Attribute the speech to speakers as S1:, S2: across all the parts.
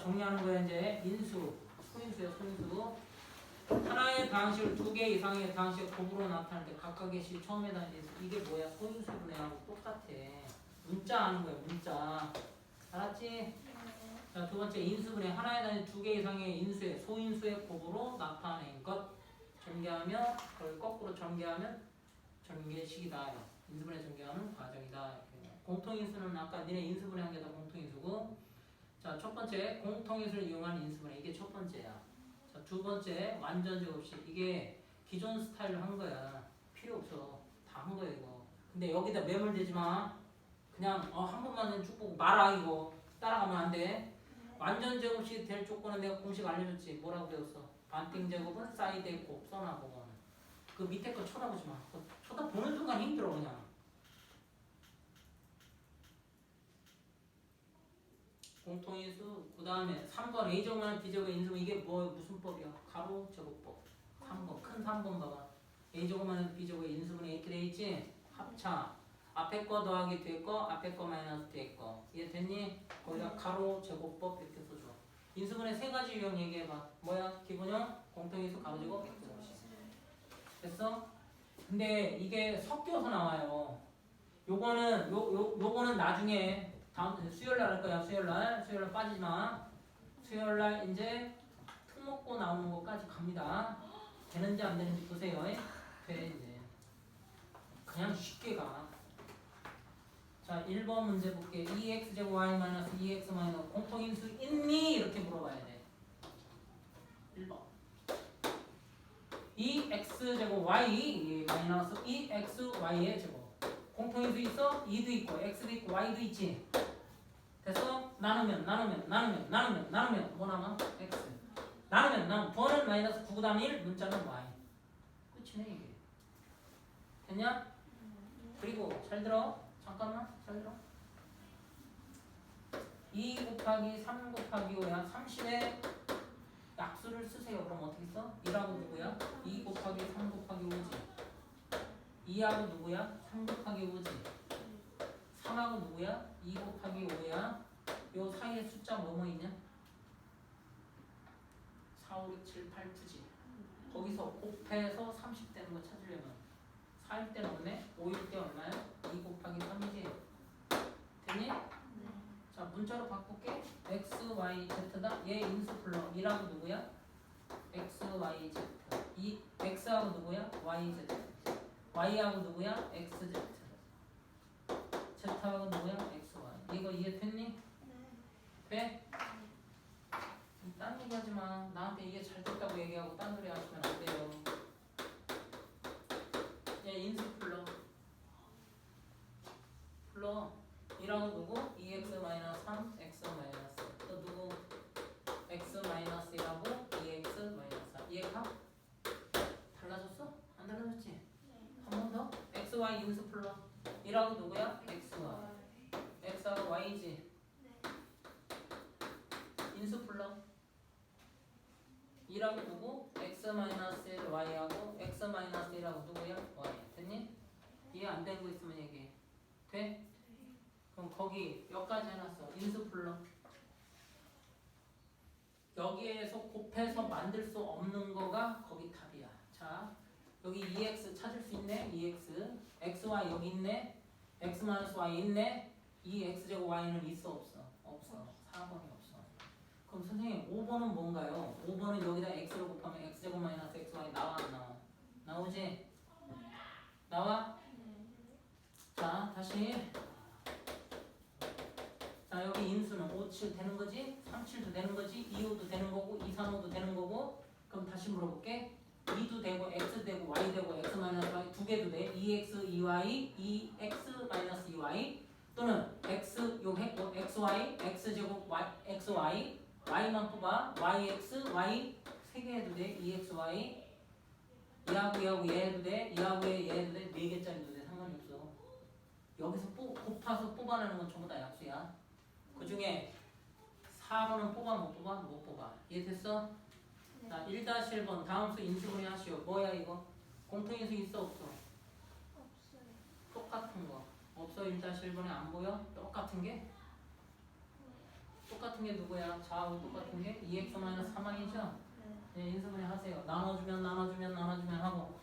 S1: 정리하는 거야 이제. 인수 소인수야 소인수. 하나의 방식을 두 개 이상의 방식 곱으로 때 각각의 시 처음에 다니는 이게 뭐야? 소인수분해하고 똑같아. 문자 하는 거야 문자. 알았지? 자 두 번째 인수분해. 하나에 다니는 두개 이상의 인수의 소인수의 곱으로 나타낸 것. 전개하면 그걸 거꾸로 전개하면 전개식이다. 인수분해 전개하는 과정이다. 공통인수는 아까 니네 인수분해 한 게 다 공통인수고 자 첫 번째 공통인수를 이용한 인수분해. 이게 첫 번째야. 자 두 번째 완전 제곱식. 이게 기존 스타일로 한 거야. 필요 없어. 다 한 거야 이거. 근데 여기다 매몰되지 마. 그냥 어, 한 번만 쭉 보고 말아 이거. 따라가면 안 돼. 완전 제곱식 될 조건은 내가 공식 알려줬지. 뭐라고 배웠어? 반띵 제곱은 사이드 의 곱 써놔보고 그 밑에 거 쳐다보지 마. 쳐다보는 순간 힘들어 그냥 공통인수 그 다음에 3번 A제곱만 B제곱 인수 이게 뭐 무슨 법이야? 가로 제곱법. 3번 큰 3번 봐봐. A제곱만 B제곱의 이렇게 돼 있지? 합차. 앞에 거 더하기 뒤에 거 앞에 거 마이너스 뒤에 거. 이해됐니? 거기다 가로 제곱법 이렇게 써줘. 인수분해 세 가지 유형 얘기해봐. 뭐야? 기본형? 공통인수 가로 제곱 X제곱식 됐어? 근데 이게 섞여서 나와요. 요거는 요, 요, 요거는 나중에 다음 수요일 날 할 거야 수요일 날 수요일 날 빠지지 마 수요일 날 이제 특목고 나오는 거까지 갑니다 되는지 안 되는지 보세요 돼 이제 그냥 쉽게 가 자, 1번 문제 볼게. 2x 제곱 y 마이너스 2x 마이너스 공통인수 있니? 이렇게 물어봐야 돼. 1번. 2x 제곱 y 마이너스 2x y의 제곱. 공통인수 있어? 2도 있고 x도 있고 y도 있지. 됐어? 나누면 나누면 나누면 나누면 나누면 뭐 남아? x. 나누면 나누면 부호는 마이너스 9 다음 1 문자는 y. 끝이네 이게. 됐냐? 그리고 잘 들어. 잠깐만 잘 들어 2 곱하기 3 곱하기 5야 30에 약수를 쓰세요 그럼 어떻게 써? 1하고 누구야? 2 곱하기 3 곱하기 5지 2하고 누구야? 3 곱하기 5지 3하고 누구야? 2 곱하기 5야 요 사이에 숫자 뭐뭐 있냐? 4, 5, 6, 7, 8, 9지 거기서 곱해서 30 되는 거 찾으려면 4일 때는 없네 5일 때 얼마야? 2 곱하기 3이지 됐니? 자 문자로 바꿀게 x, y, z다 얘 인수 불러 2라고 누구야? x, y, z 이 x하고 누구야? y, z y하고 누구야? x, z z하고 누구야? x, y 이거 이해됐니? 돼? 딴 얘기 하지 마 나한테 이해 잘 됐다고 얘기하고 딴 소리 하시면 안 돼요 얘 인수 불러 불러 2라고 누구? 2x 마이너스 3 x 마이너스 또 누구? x 마이너스 1하고 2x 마이너스 4 이해가? 달라졌어? 안 달라졌지? 한 번 더? x, y 인수 불러 1하고 누구야? x, y x하고 y지 인수 불러 2라고 누구? x 마이너스 1 y하고 x 마이너스 1하고 누구야? y 됐니? 이해 안 되는 거 있으면 얘기해 돼? 그럼 거기 여기까지 해놨어 인수 불러 여기에서 곱해서 만들 수 없는 거가 거기 답이야 자 여기 2x 찾을 수 있네 2x xy 여기 있네 x 마이너스 y 있네 2x 제곱 y는 있어 없어? 없어 4번이 없어 그럼 선생님 5번은 뭔가요? 5번은 여기다 x를 곱하면 x제곱 마이너스 xy 나와 안 나와? 나오지? 나와? 자 다시 자 여기 인수는 5, 7 되는 거지? 3, 7도 되는 거지? 2, 5도 되는 거고 2, 3, 5도 되는 거고 그럼 다시 물어볼게 2도 되고 x 되고 y 되고 x 마이너스 y 두 개도 돼 2x, 2y, 2x 마이너스 2y 또는 x 요 해- 요 xy, x제곱 y, xy y만 뽑아 yx, y 세 개 해도 돼 2xy 얘하고 얘하고 얘 해도 돼 얘하고 얘, 얘 해도 돼 네 개짜리도 돼 상관이 없어 여기서 뽑, 곱해서 뽑아내는 건 전부 다 약수야 그 중에 4번은 뽑아 못 뽑아? 못 뽑아 이해됐어? 자 1-1번 다음 수 인수분해 하시오 뭐야 이거? 공통인수 있어 없어?
S2: 없어요.
S1: 똑같은 거 없어 1-1번에 안 보여? 똑같은 게? 똑같은 게 누구야? 좌우 똑같은 게 2x 마이너스 3y죠? 네, 인수분해 하세요. 나눠주면 나눠주면 나눠주면 하고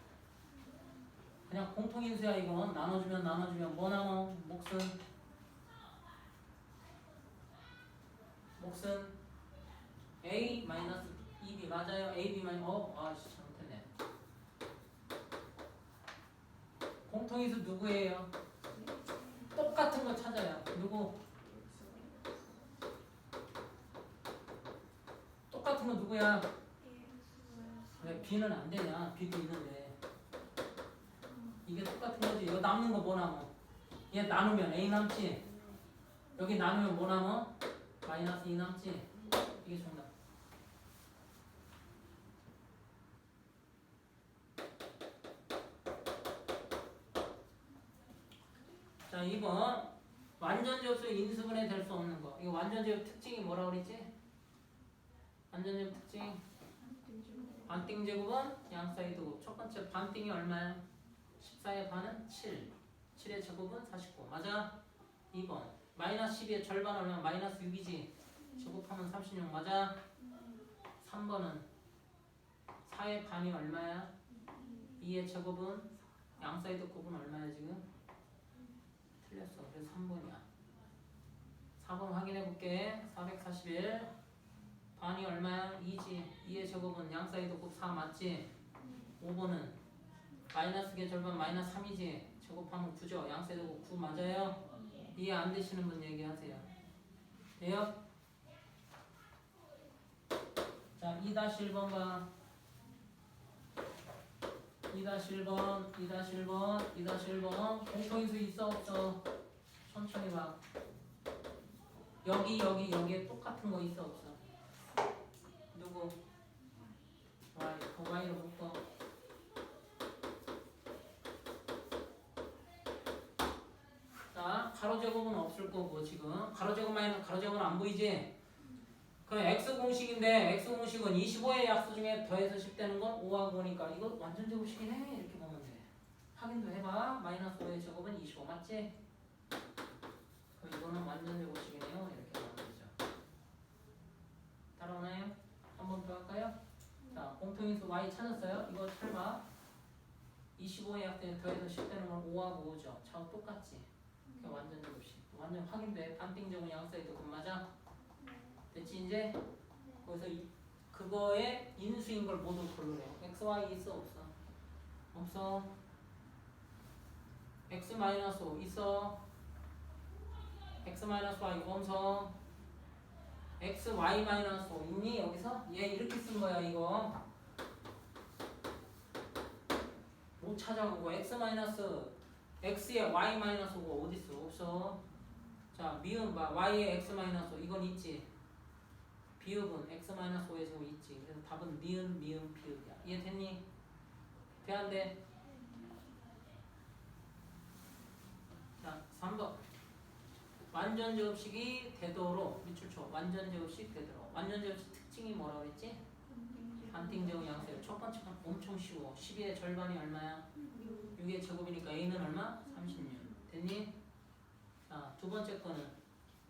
S1: 그냥 공통인수야 이건 나눠주면 나눠주면 뭐 남어? 몫은 몫은 a 마이너스 2b 맞아요? ab 마이너스 어? 아씨 잘못했네 공통인수 누구예요? 똑같은 거 찾아요. 누구? 똑 같은 거 누구야? 왜 B는 안 되냐? B도 있는데 이게 똑같은 거지. 이거 남는 거 뭐 남어? 얘 나누면 A 남지. 여기 나누면 뭐 남어? 마이너스 2 남지. 이게 정답. 자, 2번 완전제곱수 인수분해 될 수 없는 거. 이거 완전제곱 특징이 뭐라 그랬지? 완전제곱 특징 반띵 제곱은 양 사이드 곱. 첫 번째 반띵이 얼마야? 14의 반은 7. 7의 제곱은 49. 맞아? 2번. 마이너스 12의 절반 얼마? 마이너스 6이지. 제곱하면 36. 맞아? 3번은 4의 반이 얼마야? 2의 제곱은 양 사이드 곱은 얼마야 지금? 틀렸어. 그래서 3번이야. 4번 확인해 볼게. 441. 반이 얼마야? 2지. 2의 제곱은 양 사이드 곱4 맞지? 5번은 마이너스의 절반 마이너스 3이지. 제곱하면 9죠. 양 사이드 곱9 맞아요? 이해 안 되시는 분 얘기하세요. 돼요? 자, 2-1번 봐. 2-1번, 2-1번, 2-1번. 공통인수 있어 없어? 천천히 봐. 여기 여기 여기에 똑같은 거 있어 없어? 누구? Y로 묶어. 자, 가로 제곱은 없을 거고 지금 가로 제곱 마이너스 가로 제곱은 안 보이지? 그럼 x 공식인데 x 공식은 25의 약수 중에 더해서 10 되는 건 5하고 오니까 이거 완전 제곱식이네 이렇게 보면 돼. 확인도 해봐. 마이너스 5의 제곱은 25 맞지? 그럼 이거는 완전 제곱식이네요. 이렇게 하면 되죠. 따라오나요? 한 번 더 할까요? 자, 공통인수 y 찾았어요? 이거 잘 봐. 25의 약수에 더해서 10 되는 건 5하고 5죠. 저 똑같지? 그게 완전 제곱식. 완전 확인돼. 반띵 제곱 양 사이드 그 맞아? 됐지 이제? 거기서 이, 그거의 인수인 걸 모두 고르래. x, y 있어 없어? 없어. x 마이너스 5 있어. x 마이너스 y 엄성. x, y 마이너스 5 있니 여기서? 얘 이렇게 쓴 거야 이거. 못 찾아보고 x 마이너스 x에 y 마이너스 5가 어디 있어? 없어. 자 미음 봐 y에 x 마이너스 5 이건 있지. 비읍은 x 마이너스 5에 제곱 있지. 그래서 답은 니은 미음 비읍이야. 이해됐니? 돼안 돼? 자 3번 완전 제곱식이 되도록 밑줄쳐 완전 제곱식 되도록 완전 제곱식 특징이 뭐라 그랬지? 반띵 제곱 양수요. 첫 번째 건 엄청 쉬워. 12의 절반이 얼마야? 6의 제곱이니까 a는 얼마? 36. 됐니? 자, 두 번째 거는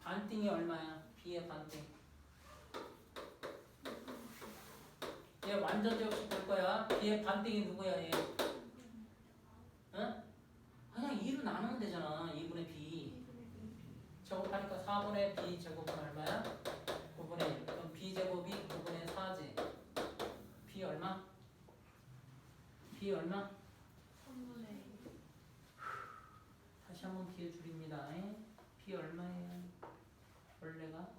S1: 반띵이 얼마야? b의 반띵. 얘 완전 제곱식 될 거야. b의 반띵이 누구야, 얘? 응? 그냥 2로 나누면 되잖아. 2분의 b. 제곱하니까 4분의 b 제곱은 얼마야? 9분의 1. 그럼 b 제곱이 9분의 4지. b 얼마? b 얼마? 다시 한번 기회 드립니다. b 얼마예요? 원래가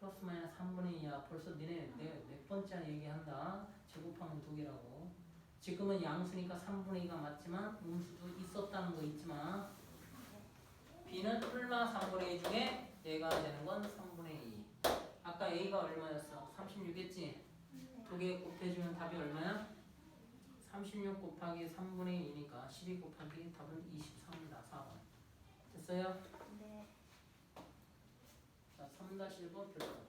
S1: 플러스 마이너스 3분의 2야. 벌써 니네 내몇 번째 얘기한다. 제곱하면 두 개라고. 지금은 양수니까 3분의 2가 맞지만 음수도 있었다는 거 있지만 b는 플마 3분의 2 중에 얘가 되는 건 3분의 2. 아까 a가 얼마였어? 36했지? 두 개 곱해주면 답이 얼마야? 36 곱하기 3분의 2니까 12 곱하기 답은 24입니다. 4번. 됐어요? 자, 3-1번 별표.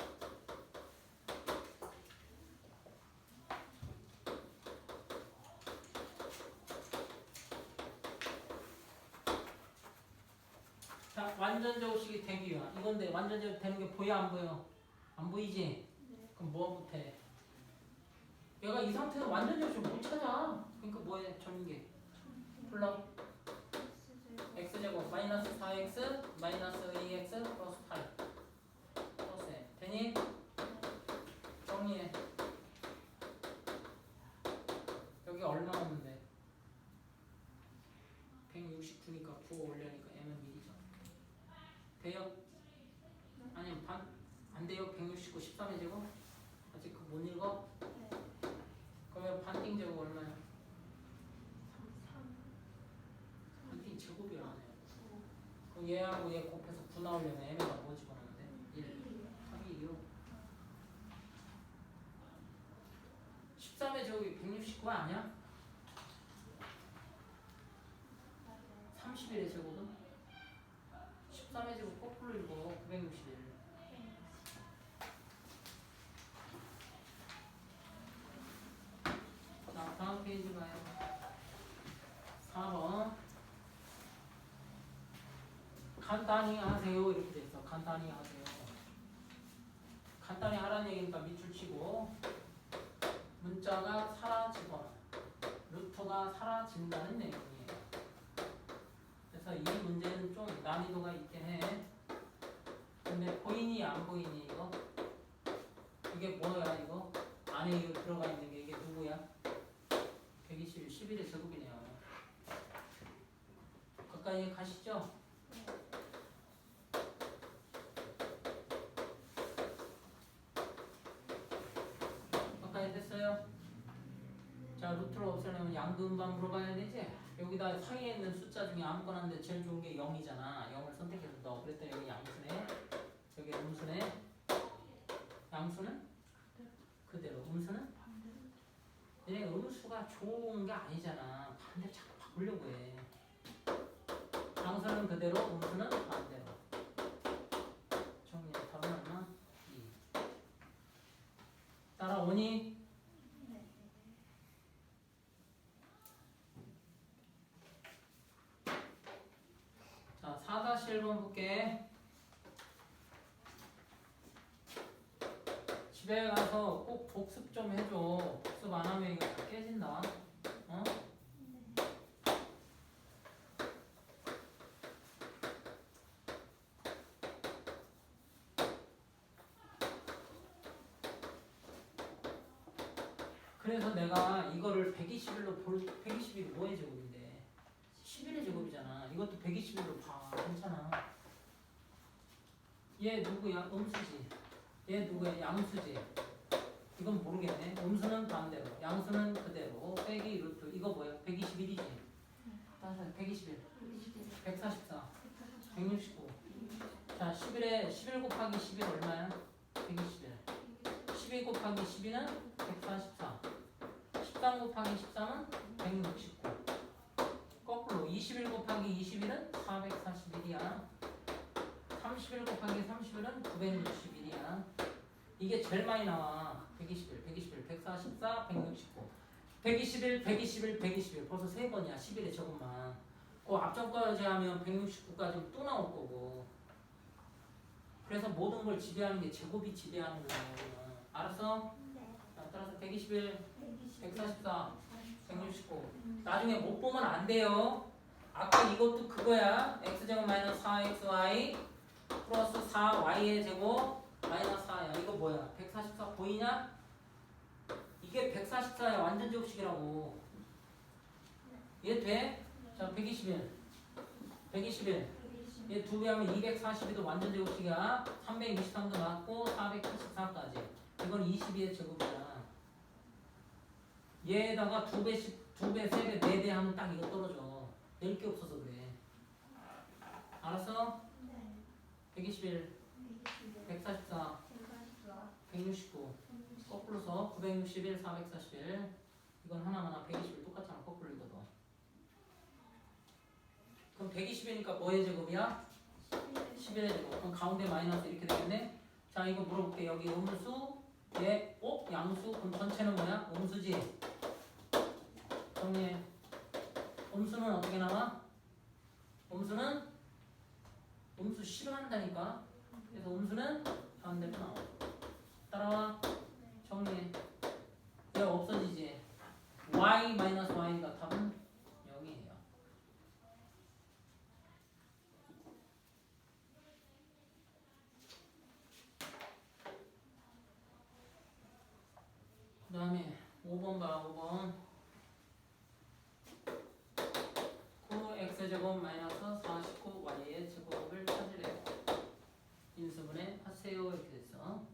S1: 자, 완전 제곱식이 대기야. 이건데 완전 제곱 되는 게 보여 안 보여? 안 보이지? 그럼 뭐 못해? 얘가 이 상태는 완전 제곱식 못 찾아. 그러니까 뭐해? 전개. 플러 x제곱 마이너스 4x 마이너스 2x 플러스 8 플러스 에 되니? 정리해. 여기 얼마 없는데? 169니까 9 올려니까 m은 1이죠. 돼요? 아니 반, 안 돼요? 169 13의 제곱? 아직 그 못 읽어? 그러면 반띵 제곱 얼마야? 반띵 제곱이 얼마야? 그럼 얘하고 얘 곱해서 9 나오려면 m에다 뭐 집어넣는데? 1 3이 2요 13의 제곱이 169 아니야? 31의 제곱은? 13의 제곱 거꾸로 읽어 961 자, 다음 페이지 봐요. 4번. 간단히 하세요. 이렇게 돼 있어. 간단히 하세요. 간단히 하라는 얘기니까 밑줄 치고, 문자가 사라지거나, 루트가 사라진다는 얘기예요. 그래서 이 문제는 좀 난이도가 있긴 해. 근데 보이니 안 보이니 이거? 이게 뭐야 이거? 안에 이거 들어가 있는 게 이게 누구야? 121, 11의 제곱이네요. 가까이 가시죠? 가까이 됐어요? 자, 루트를 없애려면 양근반 물어봐야 되지? 여기다 사이에 있는 숫자 중에 아무거나인데 제일 좋은 게 0이잖아. 0을 선택해서 넣어. 그랬더니 여기 양수네. 여기 음수네. 양수는? 그대로. 음수는? 얘네 음수가 좋은 게 아니잖아. 반대로 자꾸 바꾸려고 해. 양수는 그대로, 음수는 반대로. 정리 답은 얼마? 2. 따라오니? 자, 4-1번 볼게. 집에 가서 꼭 복습 좀 해줘. 복습 안 하면 이거 다 깨진다. 어? 그래서 내가 이거를 121로 볼, 121이 뭐의 제곱인데? 11의 제곱이잖아. 이것도 121로 봐. 괜찮아. 얘 누구야? 음수지. 얘 누구야? 양수지. 이건 모르겠네. 음수는 반대로, 양수는 그대로. 빼기 루트. 이거 뭐야? 121이지. 따라서 121, 144, 169. 자, 11에 11 곱하기 11 얼마야? 121. 12 곱하기 12는 144. 13 곱하기 13은 169. 거꾸로 21 곱하기 21은 441이야. 31 곱하기 31은 961이야. 이게 제일 많이 나와. 121, 121, 144, 169. 121, 121, 121. 벌써 세 번이야. 11의 저것만. 그 앞전 까지 하면 169까지 또 나올 거고. 그래서 모든 걸 지배하는 게 제곱이 지배하는 거야. 알았어? 자, 따라서 121, 144, 169. 나중에 못 보면 안 돼요. 아까 이것도 그거야. x제곱 마이너스 4xy 플러스 4y의 제곱 마이너스 4야. 이거 뭐야? 144 보이냐? 이게 144야. 완전 제곱식이라고. 이해 돼? 자, 121. 121. 얘 두 배 하면 242도 완전 제곱식이야. 323도 맞고 474까지. 이건 22의 제곱이야. 얘에다가 두 배씩, 두 배, 세 배, 네 배 하면 딱 이거 떨어져. 낼 게 없어서 그래. 알았어? 121, 144, 169. 거꾸로서 961, 441. 이건 하나하나 121 똑같잖아. 거꾸로 읽어도. 그럼 120이니까 뭐의 제곱이야? 11의 제곱. 그럼 가운데 마이너스 이렇게 되겠네. 자, 이거 물어볼게. 여기 음수, 얘, 어? 양수. 그럼 전체는 뭐야? 음수지. 정리해. 음수는 어떻게 나와? 음수는 음수 싫어한다니까. 그래서 음수는 반대로 나와. 따라와. 정리해. 얘 없어지지. y 마이너스 y가 답은 0이에요. 그 다음에 5번 봐, 5번. 9x제곱 마이너스 49y의 제곱을 찾으래요. 인수분해 하세요. 이렇게 됐어.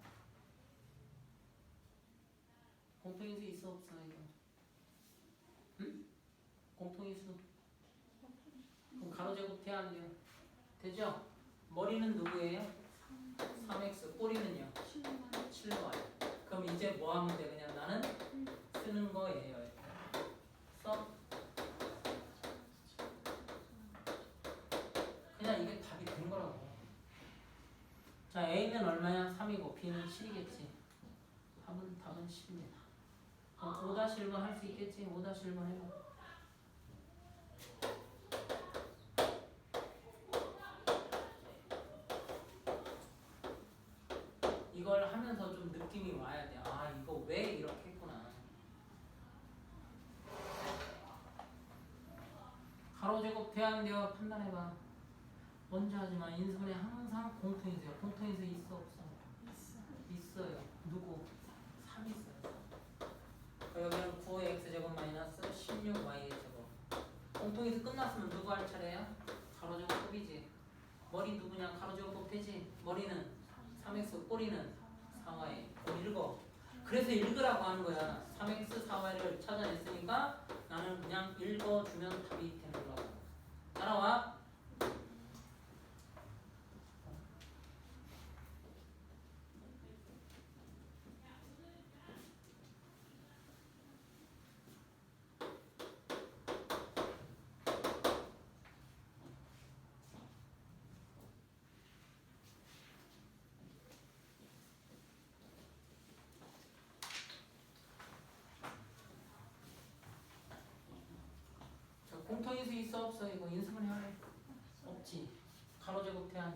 S1: 공통인수 있어 없어 이거? 응? 공통인수 그럼 가로제곱 돼요? 되죠? 머리는 누구예요? 3x 꼬리는요? 7y 그럼 이제 뭐 하면 돼? 그냥 나는 쓰는 거예요 써? 그냥 이게 답이 된 거라고 자 A는 얼마야? 3이고 B는 7이겠지 답은 답은 10입니다 그럼 5-1번 할 수 있겠지? 5-1번 해봐 이걸 하면서 좀 느낌이 와야 돼. 아, 이거 왜 이렇게 했구나. 가로제곱 대안되어 판단해봐. 먼저 하지만 인수분해 항상 공통인수야. 공통인수 있어 없어? 있어요. 누구? 3 있어요. 그 여기는 9 x 제곱 마이너스 16 y 제곱. 공통인수 끝났으면 누구 할 차례야? 가로제곱 곱이지. 머리 누구냐? 가로제곱 곱되지. 머리는 3x 꼬리는 4y. 그럼 읽어. 그래서 읽으라고 하는 거야. 3x 4y를 찾아냈으니까 나는 그냥 읽어주면 답이 되는 거라고. 따라와. 자, 공통인수 있어 없어 이거 인수분해 하래. 없지. 가로제곱 대안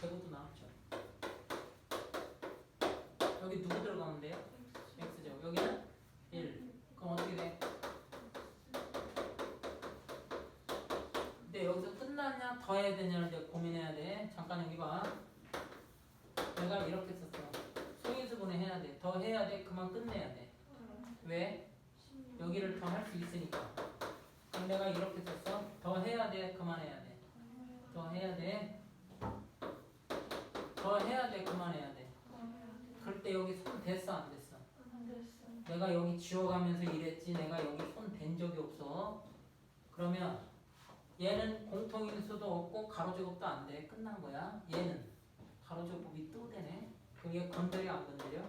S1: 제곱도 나왔죠. 여기 누구 들어가면 돼요? x제곱. 여기는 1. 그럼 어떻게 돼? 근데 여기서 끝났냐 더 해야 되냐를 이제 고민해야 돼. 잠깐 여기 봐. 내가 이렇게 썼어. 소인수분해 해야 돼. 더 해야 돼. 그만 끝내야 돼. 왜? 여기를 더 할 수 있으니까. 내가 이렇게 썼어. 더 해야 돼. 그만해야 돼. 더 해야 돼. 더 해야 돼. 그만해야 돼. 그럴 때 여기 손 됐어 안 됐어? 내가 여기 지워가면서 일했지. 내가 여기 손 댄 적이 없어. 그러면 얘는 공통인수도 없고 가로제곱도 안 돼. 끝난 거야. 얘는 가로제곱이 또 되네. 얘 건드려 안 건드려?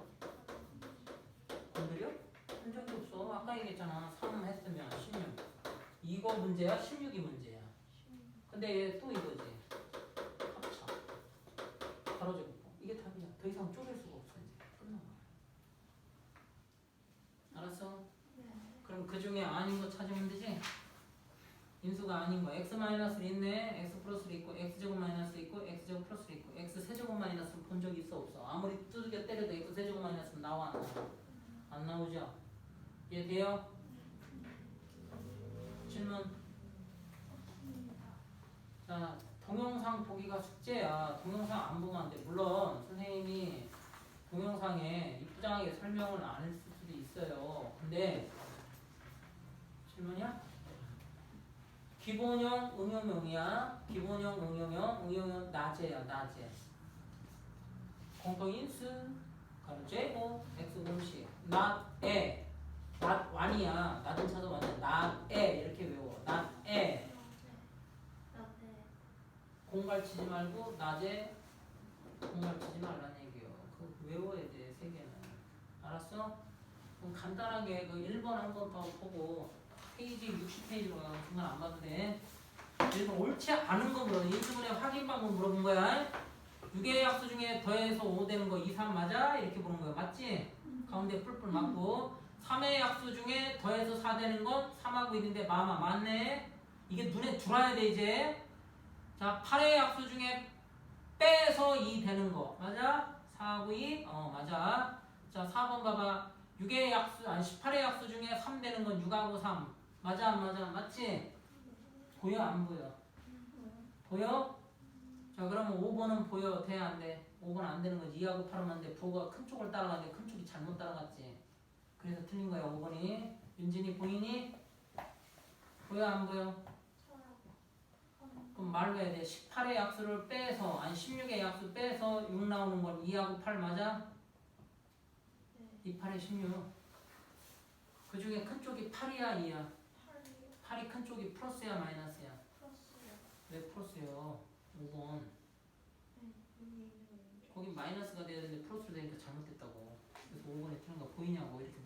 S1: 건드려? 한 적이 없어. 아까 얘기했잖아. 3 했으면 16. 이거 문제야? 16이 문제야. 근데 얘 또 이거지. 합쳐. 가로제곱. 이게 답이야. 더 이상 쪼갤 수가 없어 이제. 끝난 거야. 알았어? 그럼 그 중에 아닌 거 찾으면 되지? 인수가 아닌 거 x 마이너스 있네 x 플러스 있고 x 제곱 마이너스 있고 x 제곱 플러스 있고 x 세제곱 마이너스 본 적이 있어 없어 아무리 두들겨 때려도 x 세제곱 마이너스 나와 안 나와 안 나오죠 이해돼요? 질문 자 동영상 보기가 숙제야 동영상 안 보면 안 돼 물론 선생님이 동영상에 이쁘장하게 설명을 안 했을 수도 있어요 근데 질문이야? 기본형 응용형이야. 기본형 응용형, 응용형 낮에야 낮에. 공통인수, 가로 제곱, x 공식, 낮에, 낮 완이야. 낮은 차도 완이야. 낮에 이렇게 외워. 낮에 공갈 치지 말고 낮에 공갈 치지 말라는 얘기요. 그 외워야 돼 세 개는. 알았어? 그럼 간단하게 그 1번 한번더 보고 페이지 60페이지로 가면 중간 안 봐도 돼. 1번 옳지 않은 거 물어. 인수분해 확인 방법 물어본 거야. 6개의 약수 중에 더해서 5 되는 거 2, 3 맞아? 이렇게 보는 거야. 맞지? 가운데 뿔뿔 맞고 3의 약수 중에 더해서 4 되는 건 3하고 1인데 마마 맞네. 이게 눈에 들어와야 돼 이제. 자 8의 약수 중에 빼서 2 되는 거 맞아? 4하고 2? 어 맞아 자 4번 봐봐 6의 약수 아니 18의 약수 중에 3 되는 건 6하고 3 맞아 안 맞아 맞지? 보여 안 보여? 보여? 자 그러면 5번은 보여 돼안 돼? 5번 안 되는 거지 2하고 8은 안 돼. 부호가 큰 쪽을 따라가는데 큰 쪽이 잘못 따라갔지 그래서 틀린 거야 5번이 윤진이 보이니? 보여 안 보여? 그럼 말로 해야 돼 18의 약수를 빼서 아니 16의 약수 빼서 6 나오는 건 2하고 8 맞아? 2, 8에 16. 그 중에 큰 쪽이 8이야, 2야? 8이 큰 쪽이 플러스야, 마이너스야? 왜 플러스요? 5번. 거기 마이너스가 돼야 되는데 플러스로 되니까 잘못됐다고. 그래서 5번에 틀린 거 보이냐고 이렇게.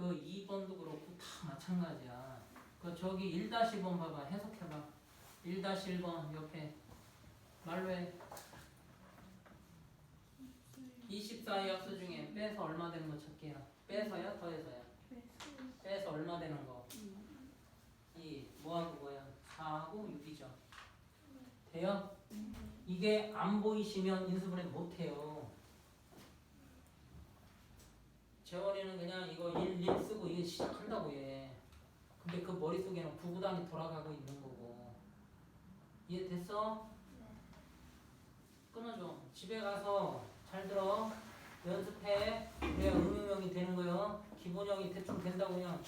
S1: 그 2번도 그렇고 다 마찬가지야. 그 저기 1-1번 봐봐. 해석해봐. 1-1번 옆에 말로 해. 24의 약수 중에 빼서 얼마 되는 거 찾기야. 빼서야 더해서야. 빼서 얼마 되는 거. 2 뭐하고 뭐야? 4하고 6이죠. 돼요? 이게 안 보이시면 인수분해 못해요. 재원이는 그냥 이거 1, 1 쓰고 이게 시작한다고 해. 근데 그 머릿속에는 부부단이 돌아가고 있는 거고. 이해됐어? 끊어줘. 집에 가서 잘 들어. 연습해. 그래야 응용형이 되는 거요. 기본형이 대충 된다고 그냥